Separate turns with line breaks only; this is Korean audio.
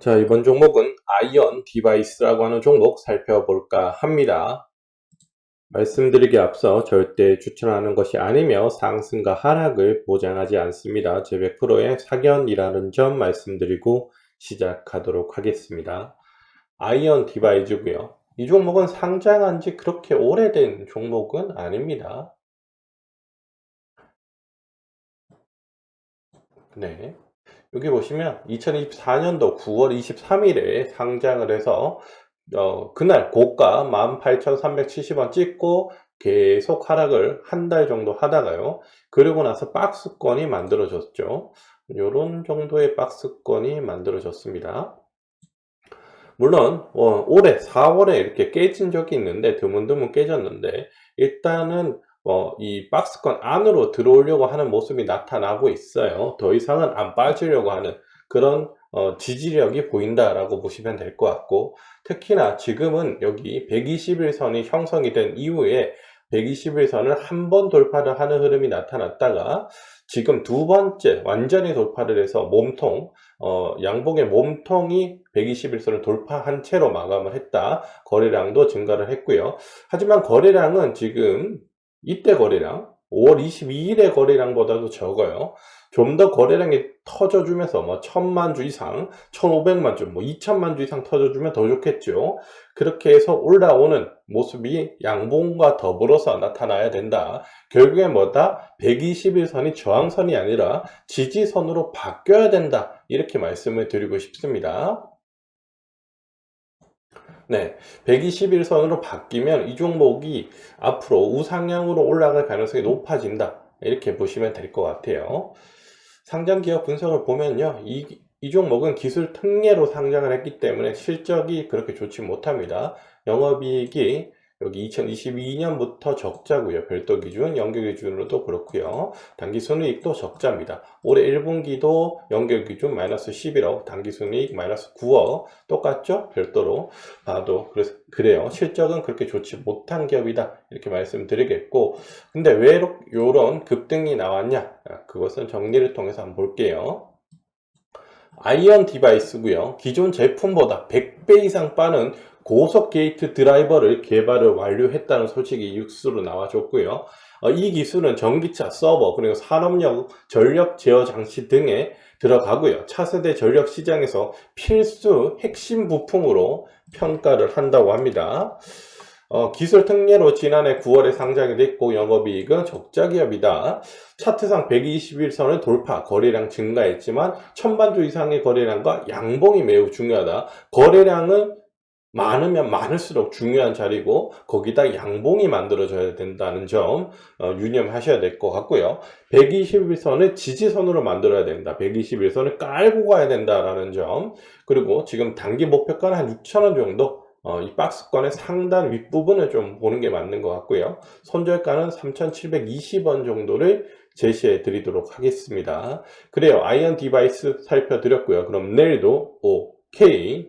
자, 이번 종목은 아이언 디바이스라고 하는 종목 살펴볼까 합니다. 말씀드리기 앞서 절대 추천하는 것이 아니며 상승과 하락을 보장하지 않습니다. 제 100%의 사견이라는 점 말씀드리고 시작하도록 하겠습니다. 아이언 디바이즈고요. 이 종목은 상장한 지 그렇게 오래된 종목은 아닙니다. 네. 여기 보시면 2024년도 9월 23일에 상장을 해서 어, 그날 고가 18,370원 찍고 계속 하락을 한 달 정도 하다가요. 그러고 나서 박스권이 만들어졌죠. 이런 정도의 박스권이 만들어졌습니다. 물론 어, 올해 4월에 이렇게 깨진 적이 있는데 드문드문 깨졌는데 일단은 어, 이 박스권 안으로 들어오려고 하는 모습이 나타나고 있어요. 더 이상은 안 빠지려고 하는 그런 어, 지지력이 보인다라고 보시면 될 것 같고 특히나 지금은 여기 121선이 형성이 된 이후에 121선을 한 번 돌파를 하는 흐름이 나타났다가 지금 두 번째 완전히 돌파를 해서 몸통 어, 양봉의 몸통이 121선을 돌파한 채로 마감을 했다. 거래량도 증가를 했고요. 하지만 거래량은 지금 이때 거래량 5월 22일의 거래량보다도 적어요. 좀 더 거래량이 터져주면서 뭐 천만 주 이상, 1,500만 주, 뭐 2천만 주 이상 터져주면 더 좋겠죠. 그렇게 해서 올라오는 모습이 양봉과 더불어서 나타나야 된다. 결국엔 뭐다? 121선이 저항선이 아니라 지지선으로 바뀌어야 된다. 이렇게 말씀을 드리고 싶습니다. 네, 121선으로 바뀌면 이 종목이 앞으로 우상향으로 올라갈 가능성이 높아진다. 이렇게 보시면 될 것 같아요. 상장 기업 분석을 보면요. 이, 이 종목은 기술 특례로 상장을 했기 때문에 실적이 그렇게 좋지 못합니다. 영업이익이 여기 2022년부터 적자고요. 별도 기준, 연결 기준으로도 그렇고요. 단기 순이익도 적자입니다. 올해 1분기도 연결 기준 마이너스 11억, 단기 순이익 마이너스 9억 똑같죠? 별도로 봐도 그래요. 실적은 그렇게 좋지 못한 기업이다 이렇게 말씀드리겠고, 근데 왜 이런 급등이 나왔냐? 아, 그것은 정리를 통해서 한번 볼게요. 아이언 디바이스고요. 기존 제품보다 100배 이상 빠른 고속 게이트 드라이버를 개발을 완료했다는 소식이 육수로 나와줬고요. 어, 이 기술은 전기차, 서버, 그리고 산업용 전력 제어 장치 등에 들어가고요. 차세대 전력 시장에서 필수 핵심 부품으로 평가를 한다고 합니다. 어, 기술 특례로 지난해 9월에 상장이 됐고 영업이익은 적자 기업이다. 차트상 121선을 돌파, 거래량 증가했지만 천만주 이상의 거래량과 양봉이 매우 중요하다. 거래량은 많으면 많을수록 중요한 자리고 거기다 양봉이 만들어져야 된다는 점 어, 유념하셔야 될 것 같고요. 121선을 지지선으로 만들어야 된다. 121선을 깔고 가야 된다라는 점 그리고 지금 단기 목표가는 한 6천원 정도 어, 이 박스권의 상단 윗부분을 좀 보는 게 맞는 것 같고요. 손절가는 3,720원 정도를 제시해 드리도록 하겠습니다. 그래요. 아이언 디바이스 살펴드렸고요. 그럼 내일도 OK.